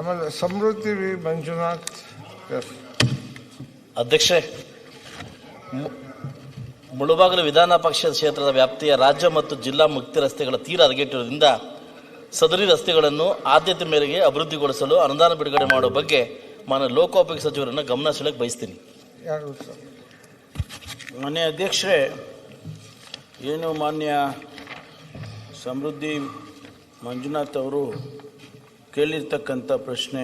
ಆಮೇಲೆ ಸಮೃದ್ಧಿ V Manjunath S. ಅಧ್ಯಕ್ಷೆ ಮು- ಮುಳುಬಾಗಿಲು ವಿಧಾನ ಪಕ್ಷ ಕ್ಷೇತ್ರದ ವ್ಯಾಪ್ತಿಯ ರಾಜ್ಯ ಮತ್ತು ಜಿಲ್ಲಾ ಮುಕ್ತಿ ರಸ್ತೆಗಳ ತೀರ ಹದಗೆಟ್ಟಿರುವುದರಿಂದ ಸದರಿ ರಸ್ತೆಗಳನ್ನು ಆದ್ಯತೆ ಮೇರೆಗೆ ಅಭಿವೃದ್ಧಿಗೊಳಿಸಲು ಅನುದಾನ ಬಿಡುಗಡೆ ಮಾಡುವ ಬಗ್ಗೆ ಮಾನ್ಯ ಲೋಕೋಪಯೋಗಿ ಸಚಿವರನ್ನು ಗಮನ ಸೆಳೆಯಕ್ಕೆ ಬಯಸ್ತೀನಿ. ಯಾರು ಸರ್? ಮಾನ್ಯ ಅಧ್ಯಕ್ಷರೇ ಏನು ಮಾನ್ಯ ಸಮೃದ್ಧಿ ಮಂಜುನಾಥ್ ಅವರು ಕೇಳಿರ್ತಕ್ಕಂಥ ಪ್ರಶ್ನೆ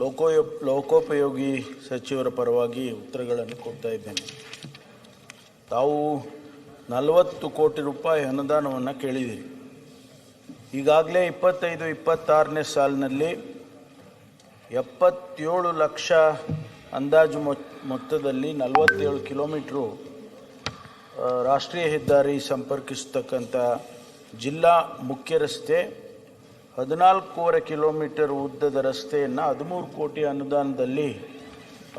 ಲೋಕೋಯ, ಲೋಕೋಪಯೋಗಿ ಸಚಿವರ ಪರವಾಗಿ ಉತ್ತರಗಳನ್ನು ಕೊಡ್ತಾ ಇದ್ದೇನೆ. ತಾವು ನಲವತ್ತು ಕೋಟಿ ರೂಪಾಯಿ ಅನುದಾನವನ್ನು ಕೇಳಿದ್ದೀರಿ. ಈಗಾಗಲೇ ಇಪ್ಪತ್ತೈದು, ಇಪ್ಪತ್ತಾರನೇ ಸಾಲಿನಲ್ಲಿ ಎಪ್ಪತ್ತೇಳು ಲಕ್ಷ ಅಂದಾಜು ಮೊತ್ತದಲ್ಲಿ ನಲವತ್ತೇಳು ಕಿಲೋಮೀಟ್ರು ರಾಷ್ಟ್ರೀಯ ಹೆದ್ದಾರಿ ಸಂಪರ್ಕಿಸತಕ್ಕಂಥ ಜಿಲ್ಲಾ ಮುಖ್ಯ ರಸ್ತೆ ಹದಿನಾಲ್ಕೂವರೆ ಕಿಲೋಮೀಟರ್ ಉದ್ದದ ರಸ್ತೆಯನ್ನು ಹದಿಮೂರು ಕೋಟಿ ಅನುದಾನದಲ್ಲಿ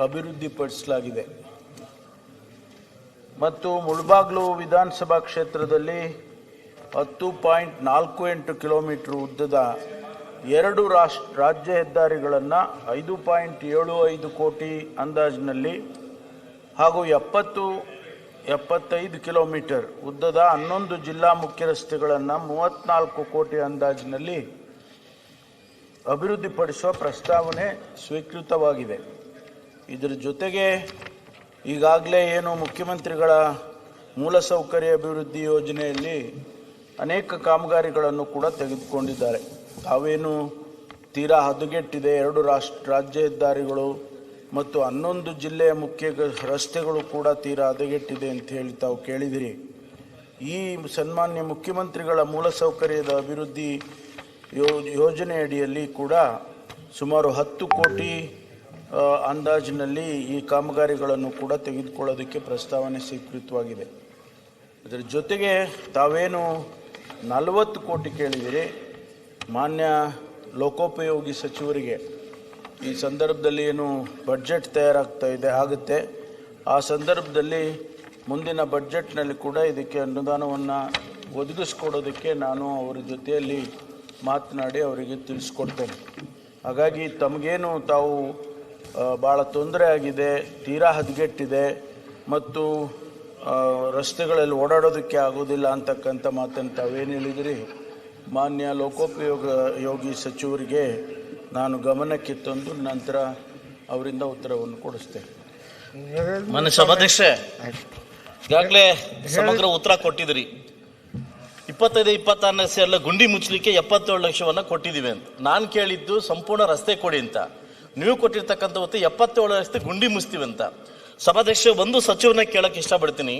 ಅಭಿವೃದ್ಧಿಪಡಿಸಲಾಗಿದೆ. ಮತ್ತು ಮುಳಬಾಗ್ಲು ವಿಧಾನಸಭಾ ಕ್ಷೇತ್ರದಲ್ಲಿ ಹತ್ತು ಪಾಯಿಂಟ್ ನಾಲ್ಕು ಎಂಟು ಕಿಲೋಮೀಟರ್ ಉದ್ದದ ಎರಡು ರಾಷ್ಟ್ರ ರಾಜ್ಯ ಹೆದ್ದಾರಿಗಳನ್ನು ಐದು ಪಾಯಿಂಟ್ ಏಳು ಐದು ಕೋಟಿ ಅಂದಾಜಿನಲ್ಲಿ ಹಾಗೂ ಎಪ್ಪತ್ತು, ಎಪ್ಪತ್ತೈದು ಕಿಲೋಮೀಟರ್ ಉದ್ದದ ಹನ್ನೊಂದು ಜಿಲ್ಲಾ ಮುಖ್ಯ ರಸ್ತೆಗಳನ್ನು ಮೂವತ್ತ್ನಾಲ್ಕು ಕೋಟಿ ಅಂದಾಜಿನಲ್ಲಿ ಅಭಿವೃದ್ಧಿಪಡಿಸುವ ಪ್ರಸ್ತಾವನೆ ಸ್ವೀಕೃತವಾಗಿದೆ. ಇದರ ಜೊತೆಗೆ ಈಗಾಗಲೇ ಏನು ಮುಖ್ಯಮಂತ್ರಿಗಳ ಮೂಲಸೌಕರ್ಯ ಅಭಿವೃದ್ಧಿ ಯೋಜನೆಯಲ್ಲಿ ಅನೇಕ ಕಾಮಗಾರಿಗಳನ್ನು ಕೂಡ ತೆಗೆದುಕೊಂಡಿದ್ದಾರೆ. ತಾವೇನು ತೀರಾ ಹದಗೆಟ್ಟಿದೆ? ಎರಡು ರಾಷ್ಟ್ರ, ರಾಜ್ಯ ಹೆದ್ದಾರಿಗಳು ಮತ್ತು ಹನ್ನೊಂದು ಜಿಲ್ಲೆಯ ಮುಖ್ಯ ರಸ್ತೆಗಳು ಕೂಡ ತೀರಾ ಹದಗೆಟ್ಟಿದೆ ಅಂತ ಹೇಳಿ ತಾವು ಕೇಳಿದಿರಿ. ಈ ಸನ್ಮಾನ್ಯ ಮುಖ್ಯಮಂತ್ರಿಗಳ ಮೂಲಸೌಕರ್ಯದ ಅಭಿವೃದ್ಧಿ ಯೋ ಯೋಜನೆ ಅಡಿಯಲ್ಲಿ ಕೂಡ ಸುಮಾರು ಹತ್ತು ಕೋಟಿ ಅಂದಾಜಿನಲ್ಲಿ ಈ ಕಾಮಗಾರಿಗಳನ್ನು ಕೂಡ ತೆಗೆದುಕೊಳ್ಳೋದಕ್ಕೆ ಪ್ರಸ್ತಾವನೆ ಸ್ವೀಕೃತವಾಗಿದೆ. ಅದರ ಜೊತೆಗೆ ತಾವೇನು ನಲವತ್ತು ಕೋಟಿ ಕೇಳಿದಿರಿ, ಮಾನ್ಯ ಲೋಕೋಪಯೋಗಿ ಸಚಿವರಿಗೆ. ಈ ಸಂದರ್ಭದಲ್ಲಿ ಏನು ಬಡ್ಜೆಟ್ ತಯಾರಾಗ್ತಾ ಇದೆ, ಆಗುತ್ತೆ. ಆ ಸಂದರ್ಭದಲ್ಲಿ ಮುಂದಿನ ಬಡ್ಜೆಟ್ನಲ್ಲಿ ಕೂಡ ಇದಕ್ಕೆ ಅನುದಾನವನ್ನು ಒದಗಿಸ್ಕೊಡೋದಕ್ಕೆ ನಾನು ಅವರ ಜೊತೆಯಲ್ಲಿ ಮಾತನಾಡಿ ಅವರಿಗೆ ತಿಳಿಸ್ಕೊಡ್ತೇನೆ. ಹಾಗಾಗಿ ತಮಗೇನು ತಾವು ಭಾಳ ತೊಂದರೆ ಆಗಿದೆ ತೀರಾ ಹದಗೆಟ್ಟಿದೆ ಮತ್ತು ರಸ್ತೆಗಳಲ್ಲಿ ಓಡಾಡೋದಕ್ಕೆ ಆಗೋದಿಲ್ಲ ಅಂತಕ್ಕಂಥ ಮಾತನ್ನು ತಾವೇನು ಹೇಳಿದಿರಿ? ಮಾನ್ಯ ಲೋಕೋಪಯೋಗ ಯೋಗಿ ಸಚಿವರಿಗೆ ನಾನು ಗಮನಕ್ಕೆ ತಂದು ನಂತರ ಅವರಿಂದ ಉತ್ತರವನ್ನು ಕೊಡಿಸ್ತೇನೆ. ಮನ ಮಾನ್ಯ ಸಭಾಧ್ಯಕ್ಷೆ ಈಗಾಗಲೇ ಸಮಗ್ರ ಉತ್ತರ ಕೊಟ್ಟಿದ್ರಿ. ಇಪ್ಪತ್ತೈದು, ಇಪ್ಪತ್ತಾರನೇ ಸೇರಲ್ಲ ಗುಂಡಿ ಮುಚ್ಚಲಿಕ್ಕೆ ಎಪ್ಪತ್ತೇಳು ಲಕ್ಷವನ್ನು ಕೊಟ್ಟಿದ್ದೀವಿ ಅಂತ. ನಾನು ಕೇಳಿದ್ದು ಸಂಪೂರ್ಣ ರಸ್ತೆ ಕೊಡಿ ಅಂತ. ನೀವು ಕೊಟ್ಟಿರ್ತಕ್ಕಂಥ ಹೊತ್ತು ಎಪ್ಪತ್ತೇಳು ರಸ್ತೆ ಗುಂಡಿ ಮುಚ್ತೀವಿ ಅಂತ. ಸಭಾಧ್ಯಕ್ಷ, ಒಂದು ಸಚಿವನ ಕೇಳಕ್ಕೆ ಇಷ್ಟಪಡ್ತೀನಿ.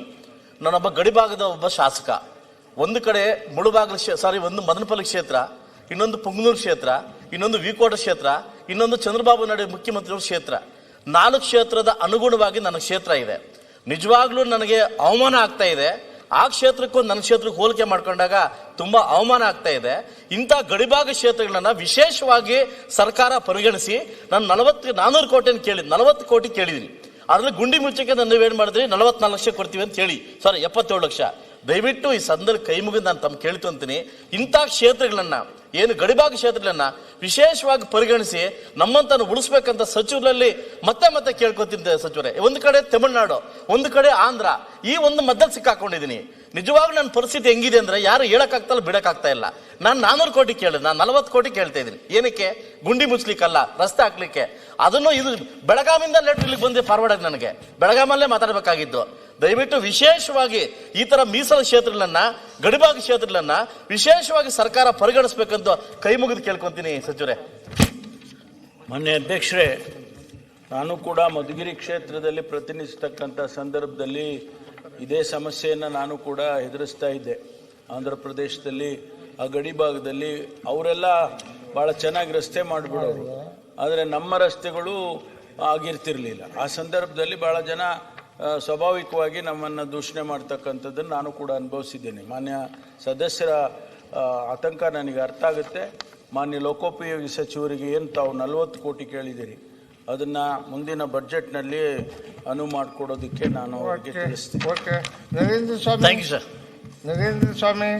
ನಾನೊಬ್ಬ ಗಡಿಭಾಗದ ಒಬ್ಬ ಶಾಸಕ. ಒಂದು ಕಡೆ ಮುಳುಬಾಗಿಲು ಸಾರಿ ಒಂದು ಮದನಪಲ್ಲಿ ಕ್ಷೇತ್ರ, ಇನ್ನೊಂದು ಪುಂಗನೂರು ಕ್ಷೇತ್ರ, ಇನ್ನೊಂದು ವಿಕೋಟ ಕ್ಷೇತ್ರ, ಇನ್ನೊಂದು ಚಂದ್ರಬಾಬು ನಾಯ್ಡು ಮುಖ್ಯಮಂತ್ರಿಯವರ ಕ್ಷೇತ್ರ. ನಾಲ್ಕು ಕ್ಷೇತ್ರದ ಅನುಗುಣವಾಗಿ ನನ್ನ ಕ್ಷೇತ್ರ ಇದೆ. ನಿಜವಾಗ್ಲೂ ನನಗೆ ಅವಮಾನ ಆಗ್ತಾ ಇದೆ. ಆ ಕ್ಷೇತ್ರಕ್ಕೂ ನನ್ನ ಕ್ಷೇತ್ರಕ್ಕೆ ಹೋಲಿಕೆ ಮಾಡ್ಕೊಂಡಾಗ ತುಂಬಾ ಅವಮಾನ ಆಗ್ತಾ ಇದೆ. ಇಂಥ ಗಡಿಭಾಗ ಕ್ಷೇತ್ರಗಳನ್ನ ವಿಶೇಷವಾಗಿ ಸರ್ಕಾರ ಪರಿಗಣಿಸಿ ನಾನು ನಲವತ್ತು, ನಾನೂರು ಕೋಟಿಯನ್ನು ಕೇಳಿದ್, ನಲವತ್ತು ಕೋಟಿ ಕೇಳಿದೀನಿ. ಅದರಲ್ಲಿ ಗುಂಡಿ ಮುಚ್ಚಕ್ಕೆ ನನ್ನ ಏನು ಮಾಡಿದ್ರಿ? ನಲವತ್ನಾಲ್ಕು ಲಕ್ಷ ಕೊಡ್ತೀವಿ ಅಂತ ಹೇಳಿ. ಸಾರಿ, ಎಪ್ಪತ್ತೇಳು ಲಕ್ಷ. ದಯವಿಟ್ಟು ಈ ಸಂದರ್ಭ ಕೈ ಮುಗಿದು ನಾನು ತಮ್ಮ ಕೇಳ್ಕೊಂತೀನಿ ಇಂಥ ಕ್ಷೇತ್ರಗಳನ್ನ, ಏನು ಗಡಿಭಾಗ ಕ್ಷೇತ್ರಗಳನ್ನ ವಿಶೇಷವಾಗಿ ಪರಿಗಣಿಸಿ ನಮ್ಮಂತನ್ನು ಉಳಿಸ್ಬೇಕಂತ ಸಚಿವರಲ್ಲಿ ಮತ್ತೆ ಮತ್ತೆ ಕೇಳ್ಕೊತಿದ್ದೆ ಸಚಿವರೇ. ಒಂದು ಕಡೆ ತಮಿಳುನಾಡು, ಒಂದು ಕಡೆ ಆಂಧ್ರ, ಈ ಒಂದು ಮದ್ದಲ್ಲಿ ಸಿಕ್ಕಾಕೊಂಡಿದ್ದೀನಿ. ನಿಜವಾಗ್ಲೂ ನನ್ನ ಪರಿಸ್ಥಿತಿ ಹೆಂಗಿದೆ ಅಂದ್ರೆ ಯಾರು ಹೇಳಕ್ಕಾಗ್ತಲ್ಲ ಬಿಡಕ್ಕಾಗ್ತಾ ಇಲ್ಲ. ನಾನು ನಾನೂರು ಕೋಟಿ ಕೇಳಿದೆ, ನಾನು ನಲವತ್ತು ಕೋಟಿ ಕೇಳ್ತಾ ಇದ್ದೀನಿ. ಏನಕ್ಕೆ? ಗುಂಡಿ ಮುಚ್ಚಲಿಕ್ಕಲ್ಲ ರಸ್ತೆ ಹಾಕ್ಲಿಕ್ಕೆ. ಅದನ್ನು ಇದು ಬೆಳಗಾವಿಂದ ಲೆಟ್ರ್ ಇಲ್ಲಿಗೆ ಬಂದು ಫಾರ್ವರ್ಡ್ ಆಗಿ ನನಗೆ. ಬೆಳಗಾಮಲ್ಲೇ ಮಾತಾಡಬೇಕಾಗಿದ್ದು. ದಯವಿಟ್ಟು ವಿಶೇಷವಾಗಿ ಈ ತರ ಮೀಸಲು ಕ್ಷೇತ್ರಗಳನ್ನ, ಗಡಿಭಾಗ ಕ್ಷೇತ್ರಗಳನ್ನ ವಿಶೇಷವಾಗಿ ಸರ್ಕಾರ ಪರಿಗಣಿಸ್ಬೇಕಂತ ಕೈ ಮುಗಿದು ಕೇಳ್ಕೊಂತೀನಿ ಸಚಿವರೇ. ಮೊನ್ನೆ ಅಧ್ಯಕ್ಷರೇ, ನಾನು ಕೂಡ ಮಧುಗಿರಿ ಕ್ಷೇತ್ರದಲ್ಲಿ ಪ್ರತಿನಿಧಿಸತಕ್ಕಂಥ ಸಂದರ್ಭದಲ್ಲಿ ಇದೇ ಸಮಸ್ಯೆಯನ್ನು ನಾನು ಕೂಡ ಎದುರಿಸ್ತಾ ಇದ್ದೆ. ಆಂಧ್ರ ಪ್ರದೇಶದಲ್ಲಿ, ಆ ಗಡಿ ಭಾಗದಲ್ಲಿ ಅವರೆಲ್ಲ ಭಾಳ ಚೆನ್ನಾಗಿ ರಸ್ತೆ ಮಾಡಿಬಿಡೋರು. ಆದರೆ ನಮ್ಮ ರಸ್ತೆಗಳು ಆಗಿರ್ತಿರಲಿಲ್ಲ. ಆ ಸಂದರ್ಭದಲ್ಲಿ ಭಾಳ ಜನ ಸ್ವಾಭಾವಿಕವಾಗಿ ನಮ್ಮನ್ನು ದೂಷಣೆ ಮಾಡ್ತಕ್ಕಂಥದ್ದನ್ನು ನಾನು ಕೂಡ ಅನುಭವಿಸಿದ್ದೇನೆ. ಮಾನ್ಯ ಸದಸ್ಯರ ಆತಂಕ ನನಗೆ ಅರ್ಥ ಆಗುತ್ತೆ. ಮಾನ್ಯ ಲೋಕೋಪಯೋಗಿ ಸಚಿವರಿಗೆ ಏನು ತಾವು ನಲವತ್ತು ಕೋಟಿ ಕೇಳಿದ್ದೀರಿ ಅದನ್ನು ಮುಂದಿನ ಬಜೆಟ್ನಲ್ಲಿ ಅನುವು ಮಾಡಿಕೊಡೋದಕ್ಕೆ ನಾನು ತಿಳಿಸ್ತೀನಿ. Okay Narendra Swamy. Thank you sir Narendra Swamy.